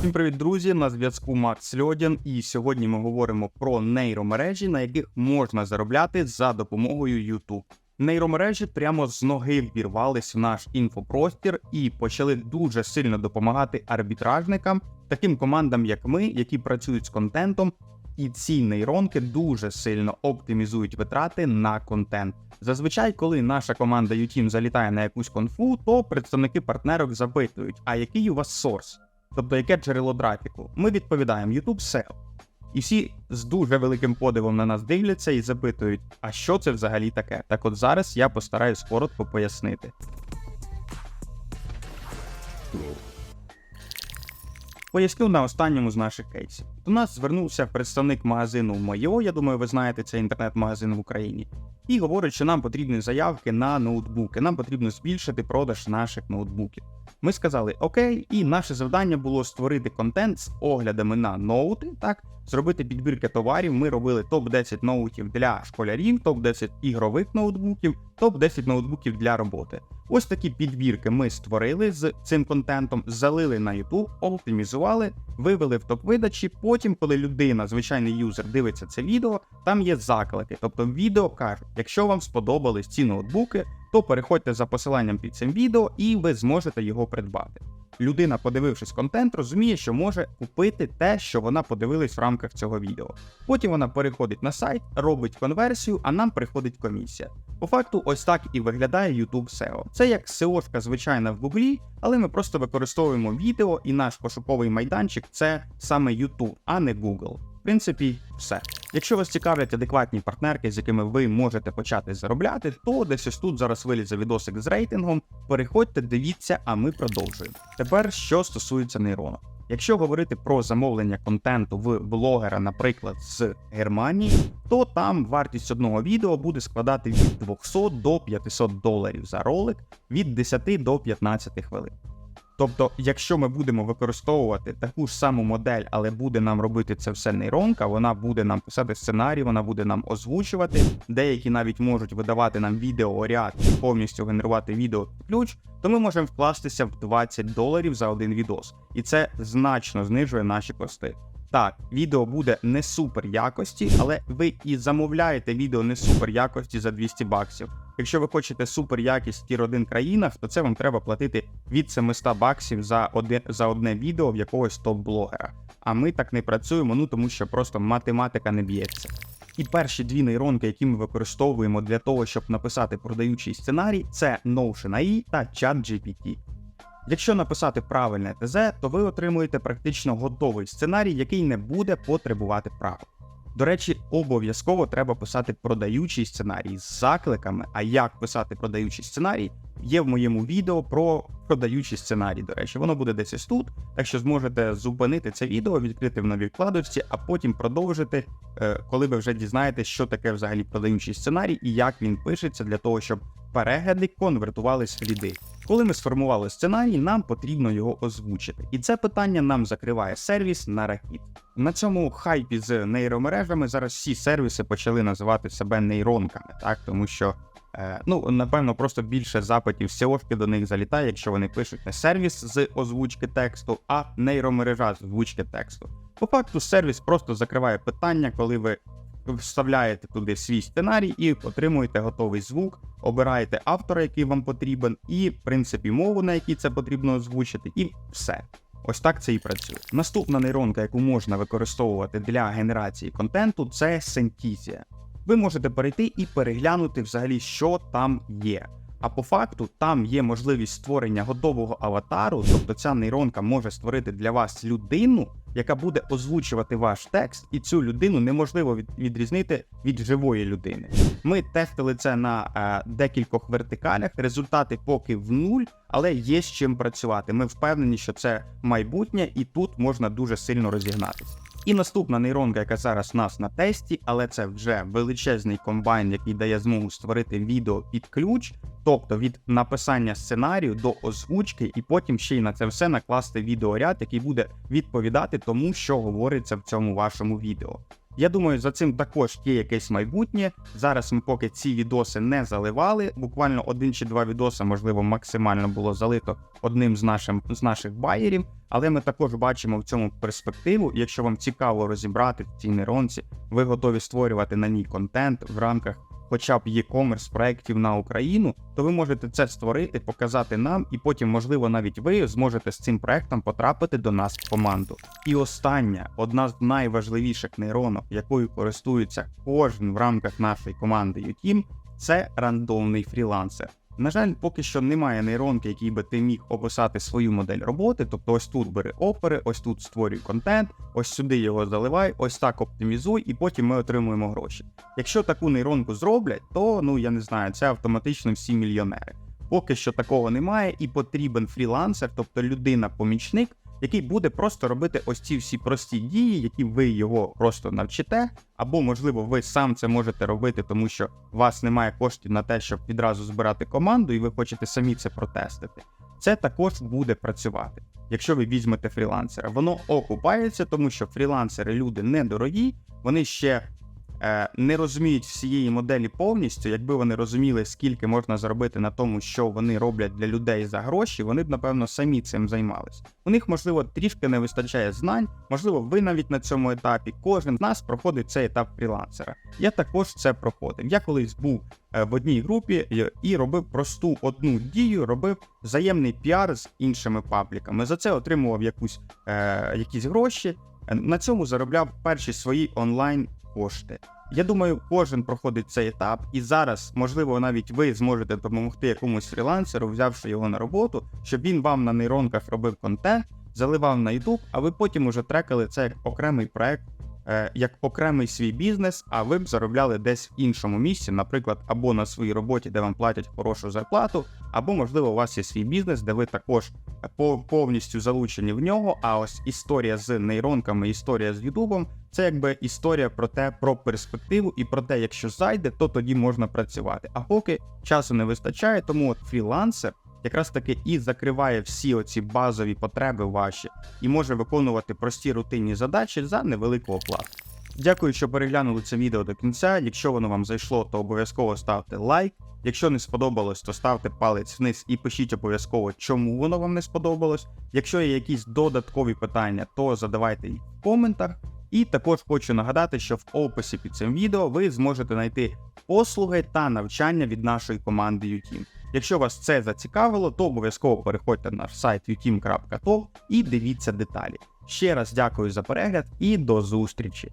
Всім привіт, друзі! На зв'язку Макс Льодін, і сьогодні ми говоримо про нейромережі, на яких можна заробляти за допомогою YouTube. Нейромережі прямо з ноги ввірвались в наш інфопростір і почали дуже сильно допомагати арбітражникам, таким командам, як ми, які працюють з контентом. І ці нейронки дуже сильно оптимізують витрати на контент. Зазвичай, коли наша команда UTeam залітає на якусь конфу, то представники партнерок запитують: а який у вас сорс? Тобто яке джерело трафіку? Ми відповідаємо YouTube SEO. І всі з дуже великим подивом на нас дивляться і запитують, а що це взагалі таке? Так от зараз я постараюсь коротко пояснити. Поясню на останньому з наших кейсів. До нас звернувся представник магазину Мойо, я думаю, ви знаєте цей інтернет-магазин в Україні, і говорить, що нам потрібні заявки на ноутбуки, нам потрібно збільшити продаж наших ноутбуків. Ми сказали окей, і наше завдання було створити контент з оглядами на ноути, так, зробити підбірки товарів. Ми робили топ-10 ноутів для школярів, топ-10 ігрових ноутбуків, топ-10 ноутбуків для роботи. Ось такі підбірки ми створили з цим контентом, залили на YouTube, оптимізували, вивели в топ-видачі. Потім, коли людина, звичайний юзер, дивиться це відео, там є заклики. Тобто відео кажуть, якщо вам сподобались ці ноутбуки, то переходьте за посиланням під цим відео і ви зможете його придбати. Людина, подивившись контент, розуміє, що може купити те, що вона подивилась в рамках цього відео. Потім вона переходить на сайт, робить конверсію, а нам приходить комісія. По факту, ось так і виглядає YouTube SEO. Це як SEO-шка звичайна в Гуглі, але ми просто використовуємо відео, і наш пошуковий майданчик це саме YouTube, а не Google. В принципі, все. Якщо вас цікавлять адекватні партнерки, з якими ви можете почати заробляти, то десь ось тут зараз вилізе відосик з рейтингом. Переходьте, дивіться, а ми продовжуємо. Тепер що стосується нейронок. Якщо говорити про замовлення контенту в блогера, наприклад, з Германії, то там вартість одного відео буде складати від 200 до 500 доларів за ролик від 10 до 15 хвилин. Тобто, якщо ми будемо використовувати таку ж саму модель, але буде нам робити це все нейронка, вона буде нам писати сценарій, вона буде нам озвучувати. Деякі навіть можуть видавати нам відеоряд і повністю генерувати відео ключ, то ми можемо вкластися в 20 доларів за один відос, і це значно знижує наші кости. Так, відео буде не супер якості, але ви і замовляєте відео не супер якості за 200 баксів. Якщо ви хочете супер якість тір 1 країнах, то це вам треба платити від 700 баксів за одне, за одне відео в якогось топ-блогера. А ми так не працюємо, ну тому що просто математика не б'ється. І перші дві нейронки, які ми використовуємо для того, щоб написати продаючий сценарій, це Notion AI та ChatGPT. Якщо написати правильне ТЗ, то ви отримуєте практично готовий сценарій, який не буде потребувати правил. До речі, обов'язково треба писати продаючий сценарій з закликами. А як писати продаючий сценарій, є в моєму відео про продаючий сценарій. До речі, воно буде десь тут, так що зможете зупинити це відео, відкрити в новій вкладочці, а потім продовжити, е, коли ви вже дізнаєтесь, що таке взагалі продаючий сценарій і як він пишеться для того, щоб перегляди конвертувались в ліди. Коли ми сформували сценарій, нам потрібно його озвучити. І це питання нам закриває сервіс на Рахіт. На цьому хайпі з нейромережами зараз всі сервіси почали називати себе нейронками, так тому що. Е, ну, напевно, просто більше запитів SEO до них залітає, якщо вони пишуть не сервіс з озвучки тексту, а нейромережа з озвучки тексту. По факту, сервіс просто закриває питання, коли ви вставляєте туди свій сценарій і отримуєте готовий звук, обираєте автора, який вам потрібен, і, в принципі, мову, на якій це потрібно озвучити, і все. Ось так це і працює. Наступна нейронка, яку можна використовувати для генерації контенту, це Sentisia. Ви можете перейти і переглянути взагалі, що там є. А по факту там є можливість створення готового аватару, тобто ця нейронка може створити для вас людину, яка буде озвучувати ваш текст, і цю людину неможливо відрізнити від живої людини. Ми тестили це на е, декількох вертикалях. Результати поки в нуль, але є з чим працювати. Ми впевнені, що це майбутнє, і тут можна дуже сильно розігнатися. І наступна нейронка, яка зараз у нас на тесті, але це вже величезний комбайн, який дає змогу створити відео під ключ, тобто від написання сценарію до озвучки, і потім ще й на це все накласти відеоряд, який буде відповідати тому, що говориться в цьому вашому відео. Я думаю, за цим також є якесь майбутнє. Зараз ми поки ці відоси не заливали. Буквально один чи два відоси, можливо, максимально було залито одним з нашим з наших байерів. Але ми також бачимо в цьому перспективу. Якщо вам цікаво розібрати в цій нейронці, ви готові створювати на ній контент в рамках хоча б e-commerce проєктів на Україну, то ви можете це створити, показати нам, і потім, можливо, навіть ви зможете з цим проектом потрапити до нас в команду. І остання, одна з найважливіших нейронок, якою користується кожен в рамках нашої команди UTIM, це рандомний фрілансер. На жаль, поки що немає нейронки, який би ти міг описати свою модель роботи. Тобто, ось тут бери опери, ось тут створюй контент, ось сюди його заливай, ось так оптимізуй, і потім ми отримуємо гроші. Якщо таку нейронку зроблять, то ну я не знаю, це автоматично всі мільйонери. Поки що такого немає, і потрібен фрілансер, тобто людина-помічник, який буде просто робити ось ці всі прості дії, які ви його просто навчите, або можливо ви сам це можете робити, тому що у вас немає коштів на те, щоб відразу збирати команду, і ви хочете самі це протестити. Це також буде працювати. Якщо ви візьмете фрілансера, воно окупається, тому що фрілансери люди недорогі, вони ще не розуміють всієї моделі повністю. Якби вони розуміли, скільки можна заробити на тому, що вони роблять для людей за гроші, вони б напевно самі цим займалися. У них можливо трішки не вистачає знань, можливо, ви навіть на цьому етапі. Кожен з нас проходить цей етап фрілансера. Я також це проходив. Я колись був е, в одній групі і- і робив просту одну дію, робив взаємний піар з іншими пабліками. За це отримував якусь е, якісь гроші. Е, На цьому заробляв перші свої онлайн кошти. Я думаю, кожен проходить цей етап, і зараз, можливо, навіть ви зможете допомогти якомусь фрілансеру, взявши його на роботу, щоб він вам на нейронках робив контент, заливав на YouTube, а ви потім уже трекали це як окремий проект, як окремий свій бізнес, а ви б заробляли десь в іншому місці, наприклад, або на своїй роботі, де вам платять хорошу зарплату, або можливо у вас є свій бізнес, де ви також е, по- повністю залучені в нього. А ось історія з нейронками, історія з Ютубом це якби історія про те, про перспективу і про те, якщо зайде, то тоді можна працювати. А поки часу не вистачає, тому от фрілансер якраз таки і закриває всі оці базові потреби ваші і може виконувати прості рутинні задачі за невелику оплату. Дякую, що переглянули це відео до кінця. Якщо воно вам зайшло, то обов'язково ставте лайк. Якщо не сподобалось, то ставте палець вниз і пишіть обов'язково, чому воно вам не сподобалось. Якщо є якісь додаткові питання, то задавайте їх в коментах. І також хочу нагадати, що в описі під цим відео ви зможете знайти послуги та навчання від нашої команди UTeam. Якщо вас це зацікавило, то обов'язково переходьте на наш сайт uteam.top і дивіться деталі. Ще раз дякую за перегляд і до зустрічі!